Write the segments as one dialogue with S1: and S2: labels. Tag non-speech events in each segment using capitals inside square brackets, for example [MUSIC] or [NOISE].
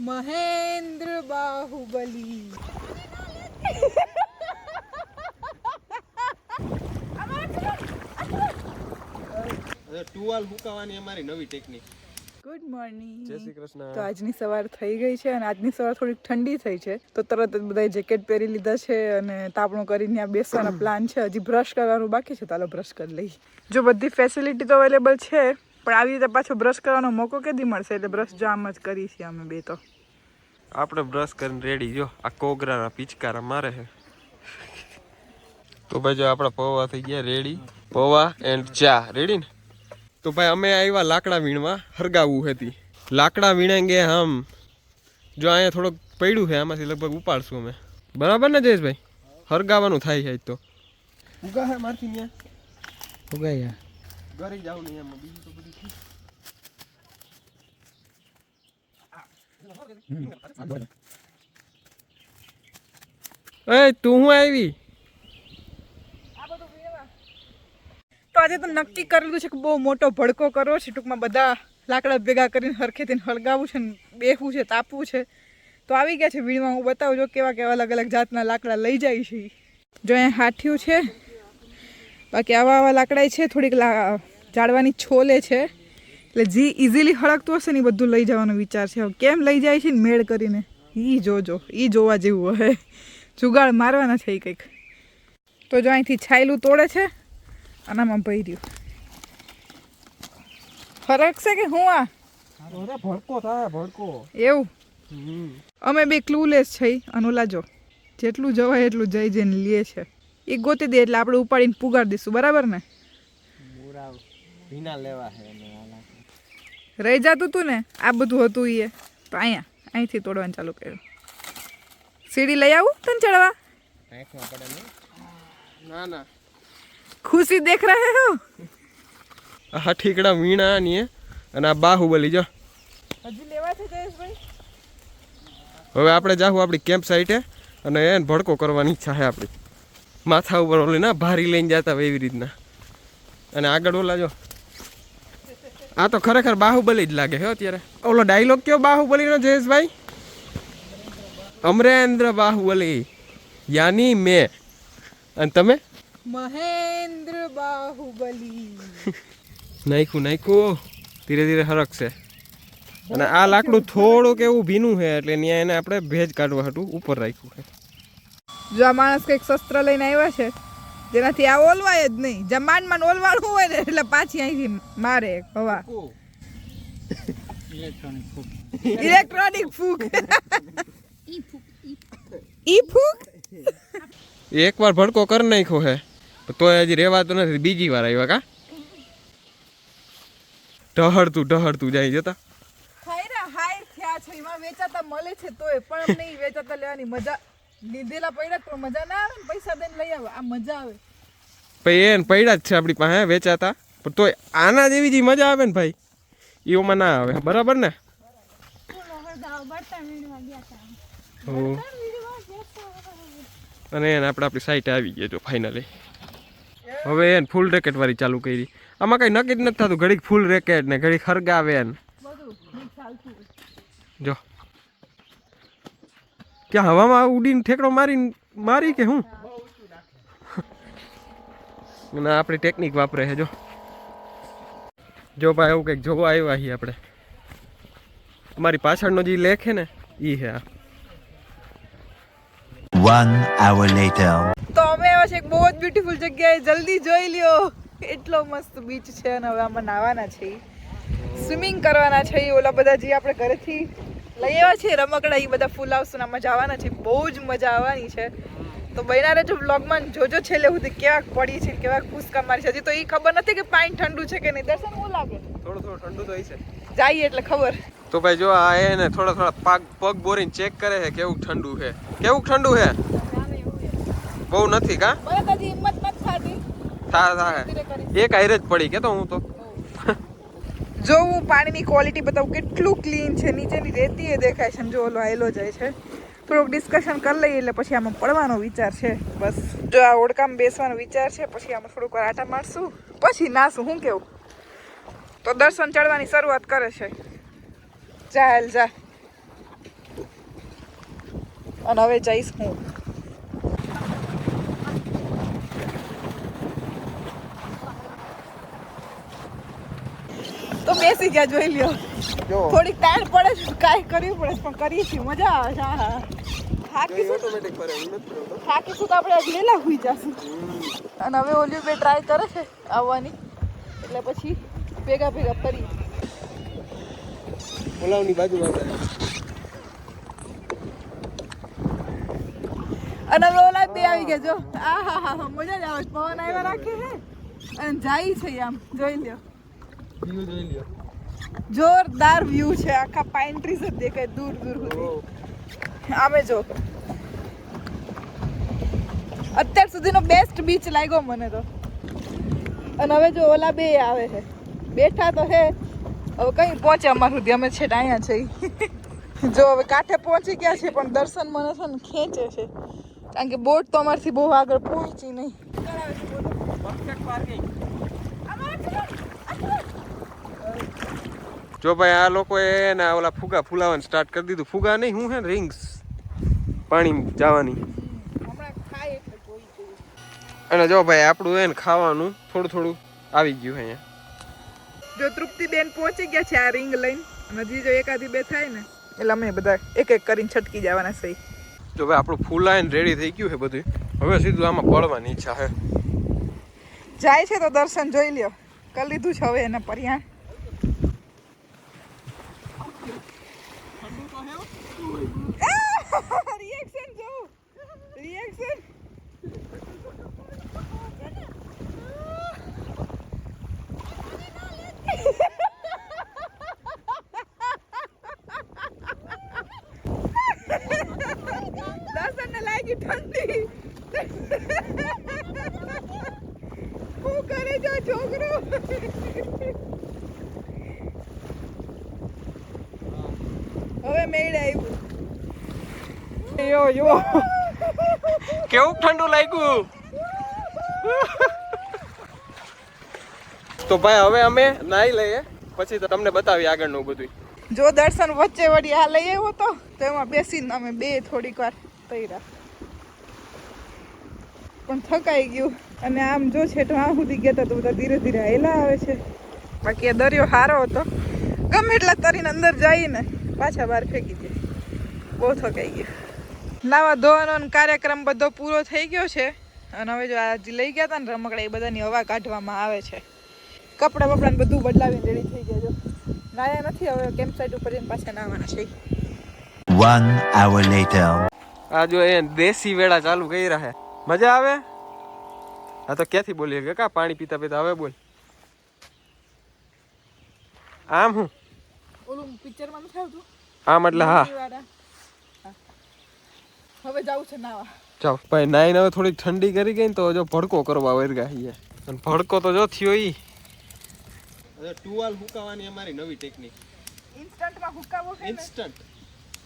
S1: મહેન્દ્ર બાહુબલી.
S2: ટુવાલ હુકાવાની અમારી નવી technique
S1: good morning
S2: જય શ્રી કૃષ્ણ.
S1: તો આજની સવાર થઈ ગઈ છે અને આજની સવાર થોડીક ઠંડી થઈ છે. તો તરત જ બધાએ જેકેટ પહેરી લીધા છે અને તાપણું કરીને ત્યાં બેસવાનો પ્લાન છે. હજી બ્રશ કરવાનું બાકી છે. ચાલો બ્રશ કરી લઈ જો બધી ફેસિલિટી તો અવેલેબલ છે. પણ આવી રીતે પાછો બ્રશ કરવાનો મોકો કેદી મળશે? એટલે બ્રશ જો આમ જ કરી છીએ અમે બે તો.
S2: આપણે બ્રશ કરીને રેડી જો. આ કોગરાના પિચકારા મારે છે. તો ભાઈ જો આપણા પૌવા થઈ ગયા રેડી પૌવા એન્ડ ચા. રેડી ને? તો ભાઈ અમે આવ્યા લાકડા વીણવા હરગાવવું હતી. લાકડા વીણેંગે હમ જો અહીંયા થોડોક પડ્યું છે આમાંથી લગભગ ઉપાડશું અમે. બરાબર ને જયેશભાઈ? હરગાવાનું થાય છે તો. ઉગા હે મારથી
S3: ઉગાયા
S2: ઘરે જાવ નહીં એમાં બીજું તો બધું એ તું હું આવી?
S1: તો આજે તો નક્કી કરેલું છે કે બહુ મોટો ભડકો કરવો છે ટૂંકમાં બધા લાકડા ભેગા કરીને હરખેથી હળગાવવું છે ને બેહવું છે તાપવું છે. તો આવી ગયા છે વીણમાં. હું બતાવું જો કેવા કેવા અલગ અલગ જાતના લાકડા લઈ જાય છે જો અહીંયા હાઠિયું છે બાકી આવા આવા લાકડા છે થોડીક લા- ઝાડવાની છોલે છે. એટલે જે ઇઝીલી હળગતું હશે ને એ બધું લઈ જવાનો વિચાર છે. કેમ લઈ જાય છે ને મેળ કરીને? ઈ જોજો એ જોવા જેવું હવે. જુગાડ મારવાના છે એ કંઈક. તો જો અહીંથી છાયલું તોડે છે આનામાં આમાં ભર્યું. ફરક છે કે હું આ?
S2: ભડકો થાય ભડકો.
S1: એવું? અમે બે ક્લુલેસ છે અનુલા જો જેટલું જવાય એટલું જઈ જઈને લે છે. એ ગોતી દે એટલે આપણે ઉપાડીને પુગાડી દઈશું. બરાબર ને?
S2: ભીના લેવા છે
S1: રહી જતું તું ને આ બધું હતું એ. તો અહીંયા અહીંથી તોડવાનું ચાલુ કર્યું. સીડી લઈ આવું તને ચડવા?
S2: ને ના ના.
S1: ખુશી દેખ રહે હો.
S2: આ ઠીકડા વીણા ની અને આ બાહુબલી જો.
S1: હજી લેવા છે જયેશભાઈ?
S2: હવે આપણે જાહું આપણી કેમ્પ સાઈટે અને એને ભડકો કરવાની ઈચ્છા છે આપણી. માથા ઉપર ઓલી ના ભારી લઈને જતા એવી રીતના. અને આગળ ઓલા જો આ તો ખરેખર બાહુબલી જ લાગે હે અત્યારે. ઓલો ડાયલોગ કયો બાહુબલીનો જયેશભાઈ? અમરેન્દ્ર બાહુબલી યાની મેં. અને તમે?
S1: મહેન્દ્ર બાહુબલી. [LAUGHS]
S2: નાખ્યું નાખ્યું ધીરે ધીરે હરકશે. અને આ લાકડું થોડુંક એવું ભીનું છે એટલે ત્યાં એને આપણે ભેજ કાઢવા હતું ઉપર રાખ્યું છે.
S1: જો આ માણસ કંઈક શસ્ત્ર લઈને આવ્યા છે? જેનાથી આ ઓલવાય જ નહીં. જમાનમાં ઓલવાળું હોય ને એટલે પાછી અહીંથી મારે હવા. ઇલેક્ટ્રોનિક ફૂક. ઈ ફૂક
S2: એકવાર ભડકો કરી નાખ્યો હે. તોય હજી રેવાતો નથી બીજી વાર આવ્યા કા? ઢહડતું ઢહડતું જાય જતા.
S1: હાયરા હાય થયા છે. એમાં વેચાતા મળે છે તોય પણ નહીં વેચાતા લેવાની મજા લીધેલા પડ્યા પણ મજા ના આવે ને પૈસા દઈને લઈ આવે. આ મજા આવે.
S2: ભાઈ એને પડ્યા જ છે આપણી પાસે વેચાતા. પણ તોય આના જેવી જે મજા આવે ને ભાઈ. એઓમાં ના આવે બરાબર ને. અને એને આપણે આપણી સાઈટે આવી ગયા જો ફાઇનલી હવે એને ફૂલ રેકેટ વાળી ચાલુ કરી. આમાં કઈ નક્કી જ નથી થતું ઘડીક ફૂલ રેકેટ ને ઘડીક હરગાવે ને. જો. ક્યાં હવામાં ઉડીને ઠેકડો મારીને મારી કે હું? ના આપણી ટેકનિક વાપરે છે જો. જો ભાઈ એવું કંઈક જોવા આવ્યા છીએ આપણે. અમારી પાછળનો જે લેખ છે ને એ છે આ.
S3: One hour later.
S1: તો અમે એવા છે એક બહુ જ બ્યુટીફુલ જગ્યાએ જલ્દી જોઈ લ્યો. એટલો મસ્ત બીચ છે અને હવે આમાં નાવાના છે સ્વિમિંગ કરવાના છે ઓલા બધા જે આપણે ઘરેથી લઈ આવ્યા છે રમકડા એ બધા ફૂલ હાઉસ આમાં જવાના છે. બહુ જ મજા આવવાની છે. તો બન્યા રહેજો બ્લોગમાં જોજો છેલ્લે સુધી કેવા પડી છે કેવા કુસકા મારી છે. હજી તો એ ખબર નથી કે પાણી ઠંડુ છે કે નહીં. દર્શન શું લાગે?
S2: થોડું થોડું ઠંડુ તો છે
S1: જાય એટલે ખબર.
S2: તો ભાઈ જો આ એને થોડા થોડા પાક પગ બોરીને ચેક કરે છે કેવું ઠંડુ છે. કેવું ઠંડુ છે? બહુ નથી કા?
S1: હિંમત નથી થાતી.
S2: થા થા. એક આયરે જ પડી કે તો હું તો?
S1: જો હું પાણીની ક્વોલિટી બતાવું, કેટલું ક્લીન છે, નીચેની રેતી એ દેખાય છે જો ઓલો આવેલો જાય છે. થોડુંક ડિસ્કશન કરી લઈએ એટલે પછી આમાં પડવાનો વિચાર છે, બસ. જો આ ઓડકામાં બેસવાનો વિચાર છે, પછી આમાં થોડુંક વાર આટા મારશું, પછી નાશું શું કેવું? તો દર્શન ચડવાની શરૂઆત કરે છે. ચાલ જા. અને હવે જઈશ હું. તો બેસી ગયા જોઈ લ્યો.
S2: જો.
S1: થોડીક ટાઈમ પડે છે કાંઈ કરવું પડે પણ કરીએ છીએ મજા આવે છે હા હા. થાકીશું તો આપણે આજ લેલા હોઈ જશું. અને હવે ઓલી બે ટ્રાય કરે છે આવવાની. એટલે પછી ભેગા ભેગા ફરી.
S2: પુલાવની બાજુમાં
S1: અને હવે ઓલા બે આવી ગયા જો. આ હા હા હા મજા જ આવે પવન આવ્યા રાખે છે. અને જાય છે આમ જોઈ લ્યો.
S2: વ્યૂ જોઈ લ્યો.
S1: જોરદાર વ્યૂ છે. આખા પાઇન ટ્રીઝ જ દેખાય. દૂર દૂર સુધી. આમે જો. અત્યાર સુધીનો બેસ્ટ બીચ લાગ્યો મને તો. અને હવે જો ઓલા બે આવે છે. બેઠા તો હે હવે કઈ પહોંચે અમાર સુધી? અમે છે અહીંયા છે જો હવે કાંઠે પહોંચી ગયા છે પણ દર્શન મને છે ને ખેંચે છે. કારણ કે બોટ તો અમારથી બહુ આગળ પહોંચી નહીં.
S2: જો ભાઈ આ લોકોએ ને ઓલા ફુગા ફૂલાવાનું સ્ટાર્ટ કરી દીધું. ફુગા નહીં હું હે ને રિંગ્સ પાણી જવાની. અને જો ભાઈ આપણું હે ને ખાવાનું થોડું થોડું આવી ગયું અહીંયા.
S1: જો તૃપ્તિ બેન પહોંચી ગયા છે આ રિંગ લઈને. હજી જો એકાદી બે થાય ને એટલે અમે બધા એક એક કરીને છટકી જવાના સહી
S2: જો ભાઈ આપણું ફૂલાઈને રેડી થઈ ગયું છે બધું. હવે સીધું આમાં પડવાની ઈચ્છા છે.
S1: જાય છે તો દર્શન જોઈ લ્યો. કરી લીધું છે હવે એને પર્યા રિએક્શન જો રિએક્શન દર્શનને લાગી ઠંડી શું કરે છે આ છોકરો હવે મેળ આવ્યું યો યો
S2: કેવું ઠંડુ લાગ્યું? તો ભાઈ હવે અમે નાઈ લઈએ. પછી તો તમને બતાવી આગળનું બધું
S1: જો દર્શન વચ્ચે વળી આ લઈ આવ્યો તો એમાં બેસીને અમે બે થોડીક વાર તૈરા પણ થકાઈ ગયું. અને આમ જો છે તો આ સુધી ગયા તો બધા ધીરે ધીરે હેલા આવે છે. બાકી આ દરિયો સારો હતો. ગમે એટલા તરીને અંદર જઈને પાછા બહાર ફેંકી દે. બહુ થકાઈ ગયું. નાવા ધોવાનો કાર્યક્રમ બધો પૂરો થઈ ગયો છે. અને હવે જો આ જે લઈ ગયા હતા ને રમકડા એ બધાની હવા કાઢવામાં આવે છે. કપડાં બપડાને બધું બદલાવીને રેડી થઈ ગયા જો. નાયા નથી હવે કેમ્પ સાઇટ ઉપર જઈને પાછા નાવાના છે.
S3: One hour later.
S2: આ જો એ દેશી વેળા ચાલુ કરી રહ્યા મજા આવે? હા તો ક્યાંથી બોલીએ? કે કા પાણી પીતા પીતા? હવે બોલ. આમ હું?
S1: પિક્ચરમાં નથી આવતું?
S2: આમ એટલે હા.
S1: હા. હવે જાવું છે નાવા.
S2: ચાલ ભાઈ નાઈને હવે થોડીક ઠંડી કરી ગઈ ને તો જો ભડકો કરવા વર્ગા અહીંયા અને ભડકો તો જો થયો ઈ. ટુવાલ હુકાવાની અમારી નવી ટેકનિક
S1: ઇન્સ્ટન્ટમાં હુકાવો છે
S2: ઇન્સ્ટન્ટ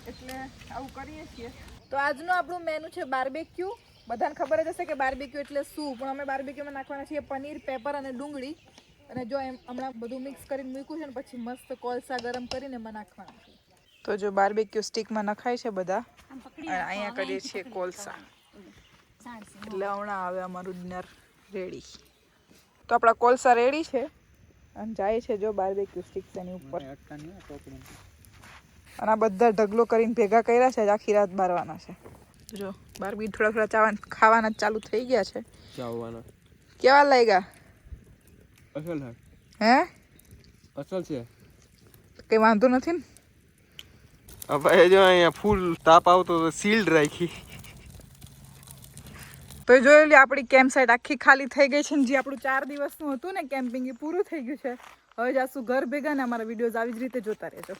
S1: એટલે આવું કરીએ છીએ. તો આજનું આપણું મેનુ છે બાર્બેક્યુ બધાને ખબર જ હશે કે બાર્બેક્યુ એટલે શું? પણ અમે બાર્બેક્યુમાં નાખવાના છીએ પનીર પેપર અને ડુંગળી. અને જો એમ હમણાં બધું મિક્સ કરીને મૂક્યું છે ને પછી મસ્ત કોલસા ગરમ કરીને એમાં નાખવાના છે. તો જો બાર્બેક્યુ સ્ટિકમાં નખાય છે બધા. અને અહીંયા કરીએ છીએ કોલસા. એટલે હમણાં આવે અમારું ડિનર રેડી તો આપણા કોલસા રેડી છે. અને જાય છે જો બાર્બેક્યુ સ્ટિક્સ એની ઉપર. અને આ બધા ઢગલો કરીને ભેગા કર્યા છે આખી રાત બારવાના છે. જો બાર્બી થોડા થોડા ચાવા ખાવાના ચાલુ થઈ ગયા છે.
S2: ચાવવાના.
S1: કેવા લાગ્યા?
S2: અસલ હે.
S1: હે?
S2: અસલ છે.
S1: કઈ વાંધો નથી ને?
S2: હવે જો અહીંયા ફૂલ તાપ આવતો તો સીલ્ડ રાખી.
S1: તો જોઈ લે આપણી કેમ્પ સાઇટ આખી ખાલી થઈ ગઈ છે ને જે આપણું ચાર દિવસનું હતું ને કેમ્પિંગ એ પૂરું થઈ ગયું છે. હવે જાશું ઘર ભેગા ને અમારા વિડીયોઝ આવી જ રીતે જોતા રહેજો.